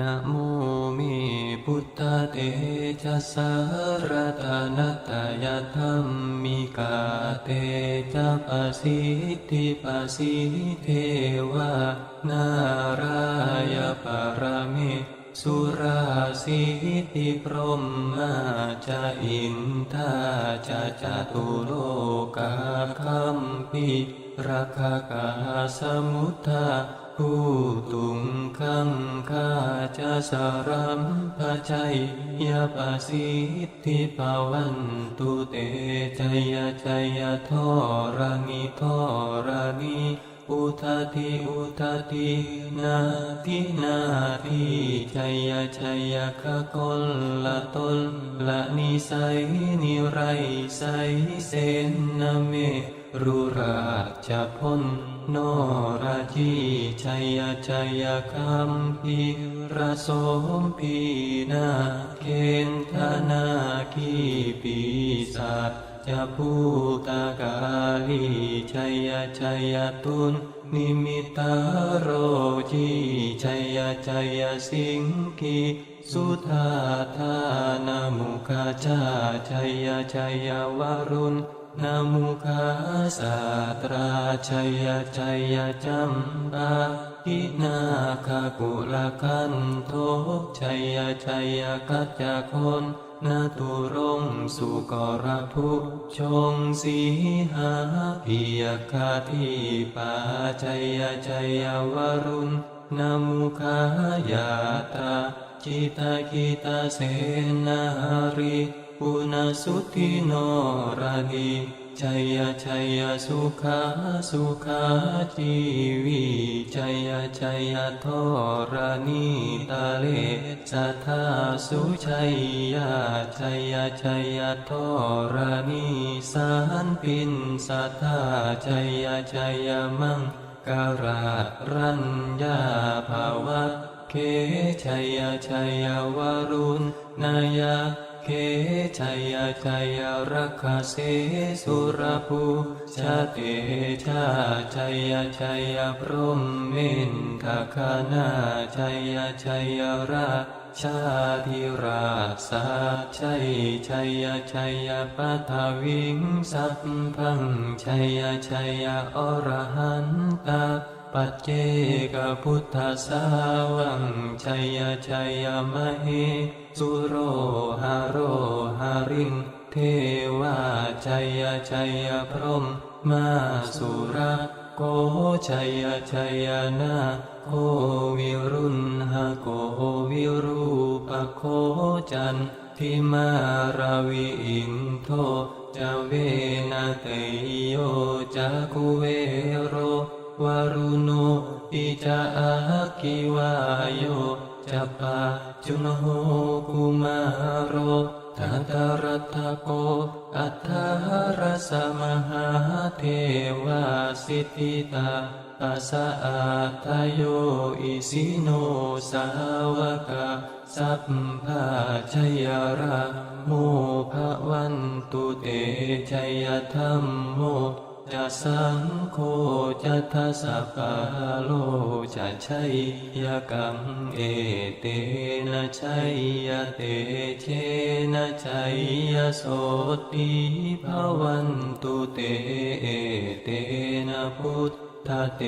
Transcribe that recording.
นะโมเมพุทธเตชะสารตนัตยธรรมมิกาเตจะปสิทธิปสิเทวานารายปรมิสุราสิทธิพรหมาจะอินทาจะจตุโลกาคัมปิราคากาสมุทธา ผู้ตุงคังข้าจะสารัมพชัยยาปสิทธิปาวันตุเตจยจยทอรานิทอรานิอุทาทิอุทาทินาทินาทิจยจยขกลละตนละนิสัยนิไรไสเสนเม รุราชพ้นนราจีชัยชัยคัมพีระสมพีนาเคนธนาคีปีศาจจะพูตากาลีชัยชัยตุนนิมิตาโรจีชัยชัยสิงกีสุธาธานามุขาชาชัยชัยวรุณ นามุขาสาตราชัยชัยจัมปาทินาคากุลคันโทชัยชัยกัจจคนนาตุรงสุกรทุชงสีหาพิยคาทิปาชัยชัยวรุณนามุขายาตา จิตาคิตาเสนาริปุณสุทิโนรานีชัยชัยสุขาสุขาชีวีชัยชัยทอรานีตาเลสัทธาสุชัยยาชัยชัยทอรานีสานปินสัทธาชัยชัยมังการารัญญาภาวะ เคชัยชัยวารุณนายาเคชัยชัยรักขเสสุรภูชาติชาชัยชัยพรหมินทคานาชัยชัยรา ชาธิราสาชัยชัยชัยปัทวิงสัพพังชัยชัยอรหันตาปัจเจกพุทธสาวังชัยชัยมเหสุโรหาโรหาริง เทวาชัยชัยพรหมมาสุระ โกชัยชัยนาโควิรุณหโกวิรูปโคจันทิมาราวิอินโทจะเวนะเตโยจะกุเวโรวารุโนอิจาอาคิวายโยจัปปาจุนโหกุมารโร ทัตรัตถโก อัทธารสมหาเทวาสิทธิตาปัสสะอาทายโยอิสิโนสาวกาสัพพะชยราโมภวันตุเตชยธรรมโม จะสังโฆจะทัสสะปะโลจะชัยยกังเอเตนะชัยยเตเชนะชัยยโสติภวันตุเตเอเตนะพุทธเต